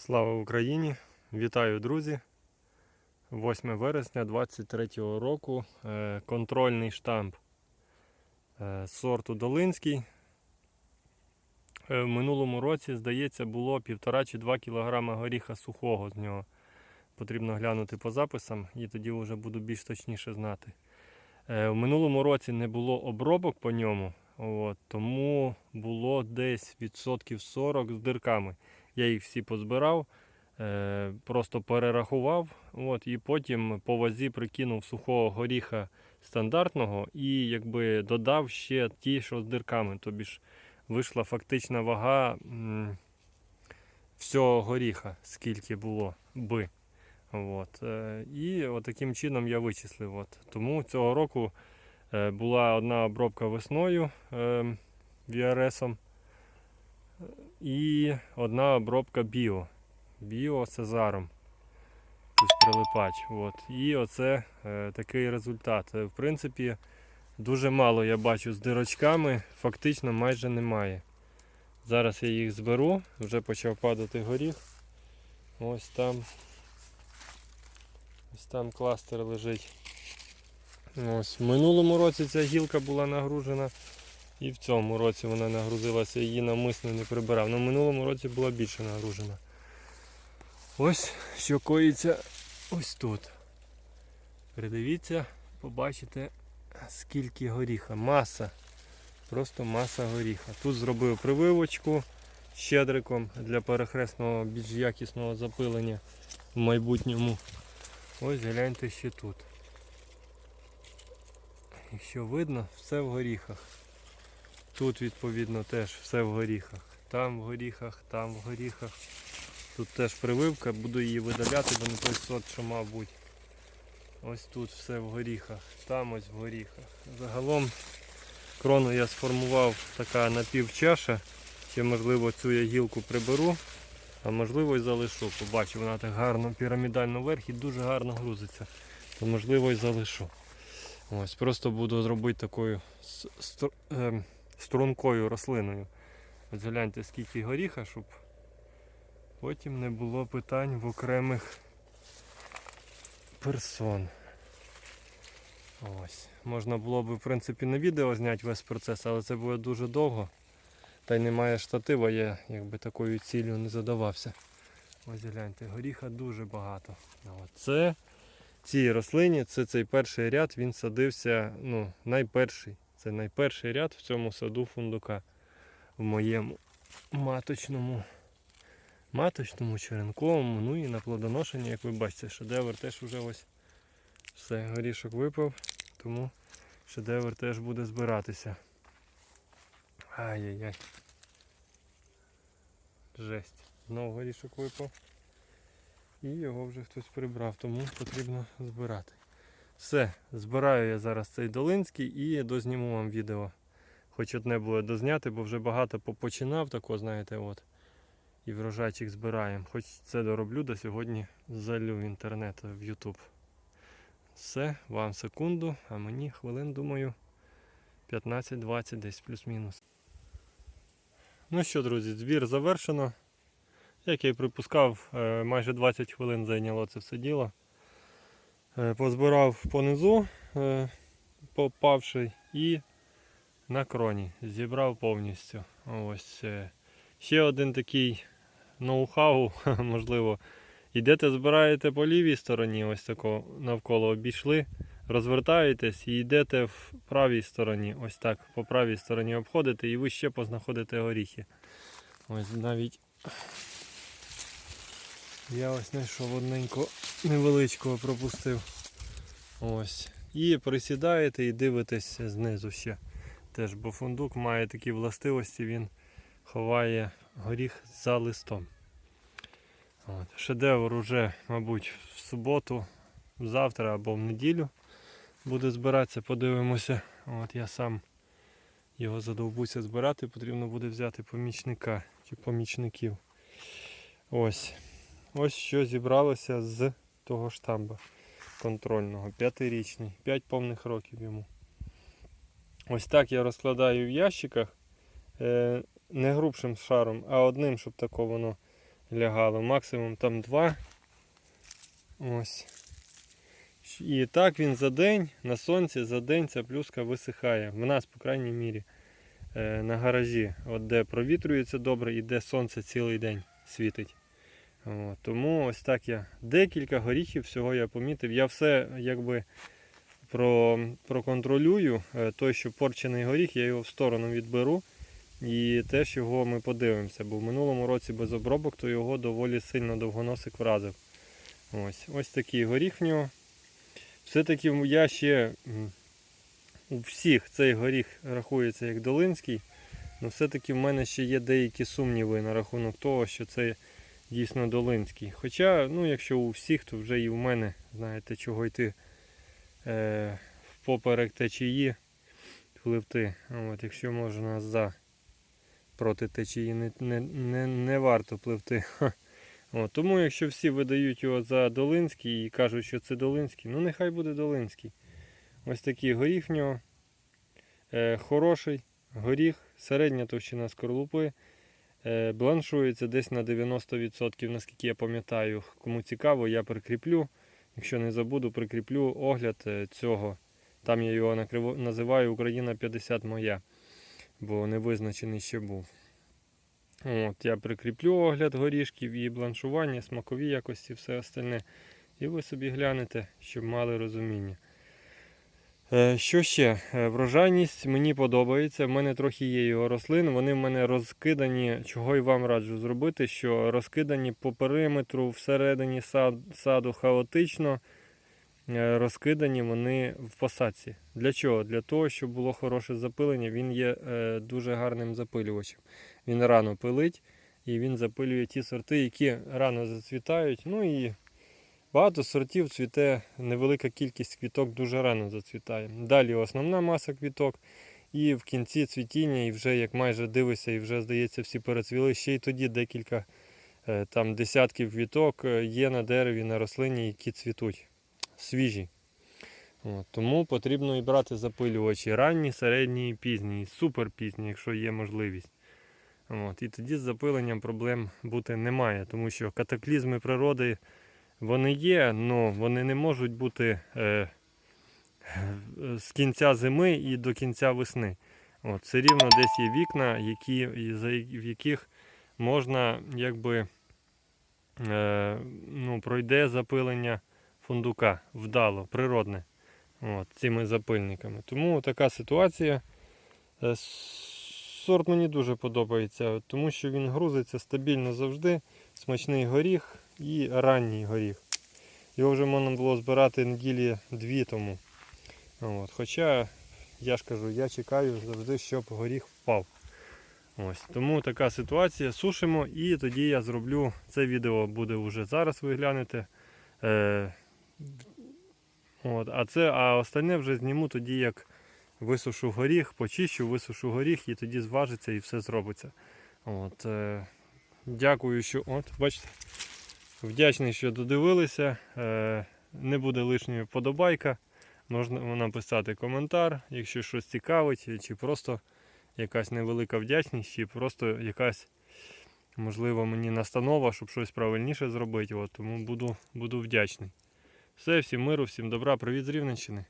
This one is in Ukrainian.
Слава Україні! Вітаю, друзі! 8 вересня 23 року. Е, Контрольний штамп е, сорту Долинський. Е, В минулому році, здається, було 1,5 чи 2 кг горіха сухого з нього. Потрібно глянути по записам і тоді вже буду більш точніше знати. В минулому році не було обробок по ньому, от, тому було десь відсотків 40 з дирками. Я їх всі позбирав, е, просто перерахував. От, і потім по вазі прикинув сухого горіха стандартного і якби додав ще ті, що з дирками. Тобі ж вийшла фактична вага всього горіха, скільки було би. От. е, І таким чином я вичислив. От. Тому цього року е, була одна обробка весною е, VRS-ом і одна обробка біо. Біо Цезаром. Плюс прилипач. От. І оце е, такий результат. Е, В принципі, дуже мало я бачу з дирочками, фактично майже немає. Зараз я їх зберу, вже почав падати горіх. Ось там. Ось там кластер лежить. Ось. В минулому році ця гілка була нагружена. І в цьому році вона нагрузилася, її навмисно не прибирав. Но в минулому році була більше нагружена. Ось що коїться ось тут. Придивіться, побачите, скільки горіха. Маса. Просто маса горіха. Тут зробив прививочку щедриком для перехресного більш якісного запилення в майбутньому. Ось гляньте ще тут. Якщо видно, все в горіхах. Тут відповідно теж все в горіхах. Там в горіхах, там в горіхах. Тут теж прививка, буду її видаляти, бо не той сорт, що мав бути. Ось тут все в горіхах, там ось в горіхах. Загалом крону я сформував така напівчаша. Ще можливо цю я гілку приберу, а можливо і залишу. Побачу, вона так гарно пірамідально вверх і дуже гарно грузиться. То можливо і залишу. Ось, просто буду зробити такою ем, стрункою рослиною. От гляньте, скільки горіха, щоб потім не було питань в окремих персон. Ось. Можна було б в принципі на відео зняти весь процес, але це буде дуже довго. Та й немає штатива, я якби такою ціллю не задавався. Ось гляньте, горіха дуже багато. Це цій рослині, це цей перший ряд, він садився, ну, найперший. Це найперший ряд в цьому саду фундука. В моєму маточному, маточному, черенковому, ну і на плодоношенні, як ви бачите, шедевр теж вже ось все, горішок випав, тому шедевр теж буде збиратися. Ай-яй-яй. Жесть. Знову горішок випав. І його вже хтось прибрав, тому потрібно збирати. Все, збираю я зараз цей Долинський і дозніму вам відео. Хоч одне буде дозняти, бо вже багато попочинав тако, знаєте, от. І врожайчик збираємо. Хоч це дороблю, до сьогодні залю в інтернет, в YouTube. Все, вам секунду, а мені хвилин, думаю, 15-20 десь плюс-мінус. Ну що, друзі, збір завершено. Як я і припускав, е, майже 20 хвилин зайняло це все діло. Е, Позбирав понизу е, попавший і на кроні. Зібрав повністю. Ось. е. Ще один такий ноу-хау, можливо. Йдете, збираєте по лівій стороні, ось тако навколо обійшли, розвертаєтесь і йдете в правій стороні. Ось так, по правій стороні обходите і ви ще познаходите горіхи. Ось навіть я ось знайшов одненько невеличкого пропустив. Ось. І присідаєте і дивитесь знизу ще. Теж, бо фундук має такі властивості, він ховає горіх за листом. От. Шедевр уже, мабуть, в суботу, завтра або в неділю буде збиратися, подивимося. От я сам його задовбуся збирати, потрібно буде взяти помічника чи помічників. Ось. Ось що зібралося з того штамба контрольного. П'ятирічний, 5 повних років йому. Ось так я розкладаю в ящиках. Е, не грубшим шаром, а одним, щоб тако воно лягало. Максимум там два. Ось. І так він за день на сонці, за день ця плюска висихає. В нас, по крайній мірі, е, на гаражі, от де провітрюється добре і де сонце цілий день світить. От, тому ось так я декілька горіхів всього я помітив. Я все якби про, проконтролюю. Е, Той, що порчений горіх, я його в сторону відберу. І теж його ми подивимося, бо в минулому році без обробок, то його доволі сильно довгоносик вразив. Ось, ось такий горіх в нього. Все-таки я ще у всіх цей горіх рахується як долинський. але все-таки в мене ще є деякі сумніви на рахунок того, що це дійсно долинський. Хоча, ну, якщо у всіх, то вже і в мене, знаєте, чого йти е, впоперек течії пливти. От, якщо можна за проти течії не, не, не, не варто пливти. От, тому якщо всі видають його за Долинський і кажуть, що це Долинський, ну нехай буде Долинський. Ось такий горіх в нього. Е, хороший горіх, середня товщина скорлупи. Е, бланшується десь на 90%, наскільки я пам'ятаю. Кому цікаво, я прикріплю. Якщо не забуду, прикріплю огляд е, цього. Там я його називаю Україна 50 моя, бо не визначений ще був. От, я прикріплю огляд горішків і бланшування, смакові якості, все остальне. І ви собі глянете, щоб мали розуміння. Е, Що ще? Е, Врожайність мені подобається. В мене трохи є його рослин. Вони в мене розкидані, чого і вам раджу зробити, що розкидані по периметру всередині сад, саду хаотично. Е, Розкидані вони в посадці. Для чого? Для того, щоб було хороше запилення. Він є дуже гарним запилювачем. Він рано пилить і він запилює ті сорти, які рано зацвітають. Ну і багато сортів цвіте, невелика кількість квіток дуже рано зацвітає. Далі основна маса квіток. І в кінці цвітіння, і вже як майже дивишся, і вже здається, всі перецвіли. Ще й тоді декілька е, там десятків квіток е, є на дереві, на рослині, які цвітуть свіжі. От, тому потрібно і брати запилювачі ранні, середні і пізні, і супер пізні, якщо є можливість. От, і тоді з запиленням проблем бути немає, тому що катаклізми природи вони є, але вони не можуть бути е, з кінця зими і до кінця весни. От, все рівно десь є вікна, які, в яких можна якби е, ну, пройде запилення фундука вдало, природне. От, цими запильниками. Тому така ситуація. Е, Сорт мені дуже подобається, тому що він грузиться стабільно завжди. Смачний горіх і ранній горіх. Його вже можна було збирати неділі дві тому. От. Хоча, я ж кажу, я чекаю завжди, щоб горіх впав. Ось. Тому така ситуація. Сушимо і тоді я зроблю це відео буде вже зараз ви глянете. Е, От, а це, а остальне вже зніму тоді, як висушу горіх, почищу, висушу горіх і тоді зважиться і все зробиться. От, е, дякую, що. От, бачите, вдячний, що додивилися. Е, не буде лишньої вподобайка. Можна написати коментар, якщо щось цікавить, чи просто якась невелика вдячність, чи просто якась, можливо, мені настанова, щоб щось правильніше зробити. От, тому буду, буду вдячний. Все, всім миру, всім добра, привіт з Рівненщини.